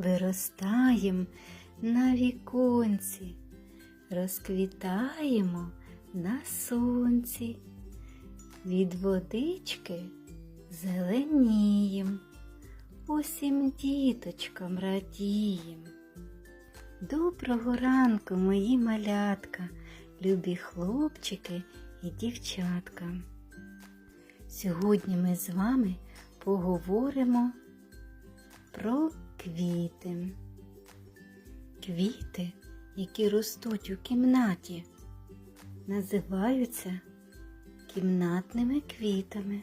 виростаєм на віконці, розквітаємо на сонці, від водички зеленієм, усім діточкам радієм. Доброго ранку, мої малятка, любі хлопчики і дівчатка. Сьогодні ми з вами поговоримо про квіти. Квіти, які ростуть у кімнаті, називаються кімнатними квітами.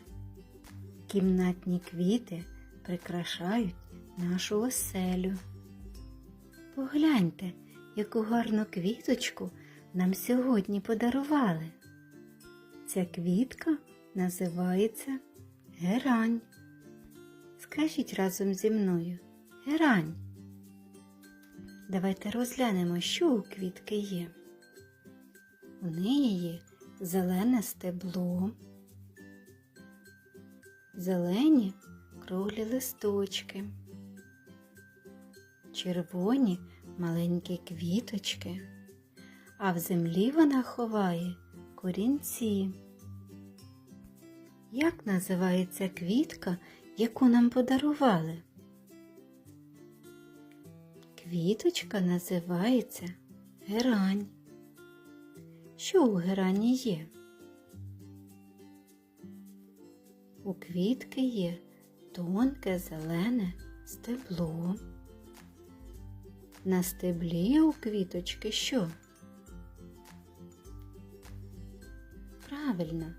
Кімнатні квіти прикрашають нашу оселю. Погляньте, яку гарну квіточку нам сьогодні подарували. Ця квітка називається герань. Скажіть разом зі мною герань. Давайте розглянемо, що у квітки є. У неї є зелене стебло, зелені круглі листочки, червоні маленькі квіточки, а в землі вона ховає корінці. Як називається квітка, яку нам подарували? Квіточка називається герань. Що у герані є? У квітки є тонке зелене стебло. На стеблі у квіточки що? Правильно,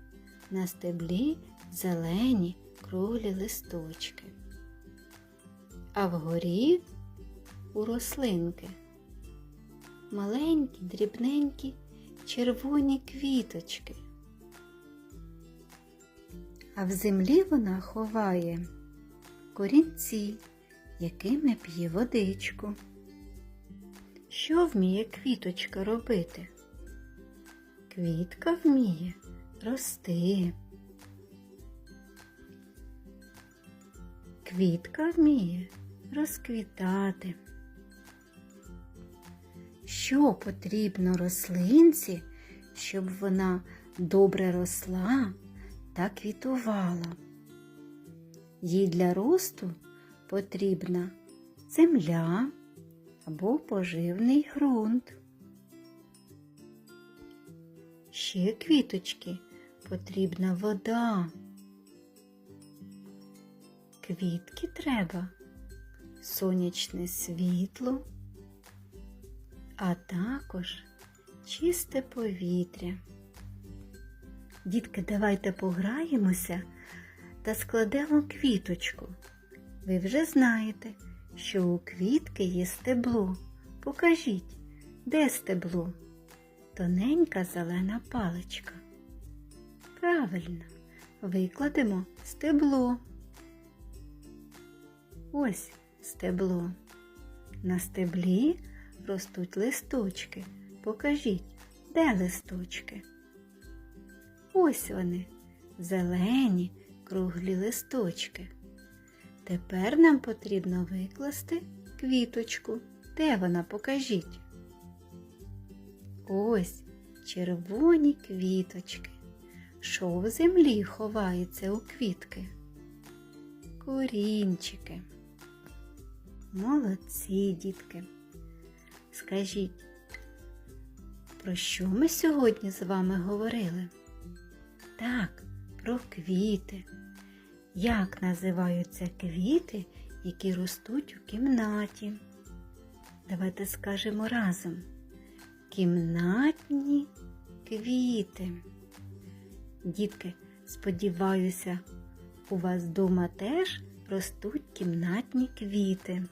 на стеблі зелені круглі листочки. А вгорі у рослинки маленькі, дрібненькі червоні квіточки. А в землі вона ховає корінці, якими п'є водичку. Що вміє квіточка робити? Квітка вміє рости. Квітка вміє розквітати. Що потрібно рослинці, щоб вона добре росла та квітувала? Їй для росту потрібна земля або поживний ґрунт. Ще квіточки потрібна вода. Квітки треба сонячне світло, а також чисте повітря. Дітки, давайте пограємося та складемо квіточку. Ви вже знаєте, що у квітки є стебло. Покажіть, де стебло? Тоненька зелена паличка. Правильно, викладемо стебло. Ось стебло. На стеблі ростуть листочки. Покажіть, де листочки? Ось вони, зелені, круглі листочки. Тепер нам потрібно викласти квіточку. Де вона покажіть? Ось червоні квіточки. Що в землі ховається у квітки? Корінчики. Молодці, дітки. Скажіть, про що ми сьогодні з вами говорили? Так, про квіти. Як називаються квіти, які ростуть у кімнаті? Давайте скажемо разом. Кімнатні квіти. Дітки, сподіваюся, у вас вдома теж ростуть кімнатні квіти.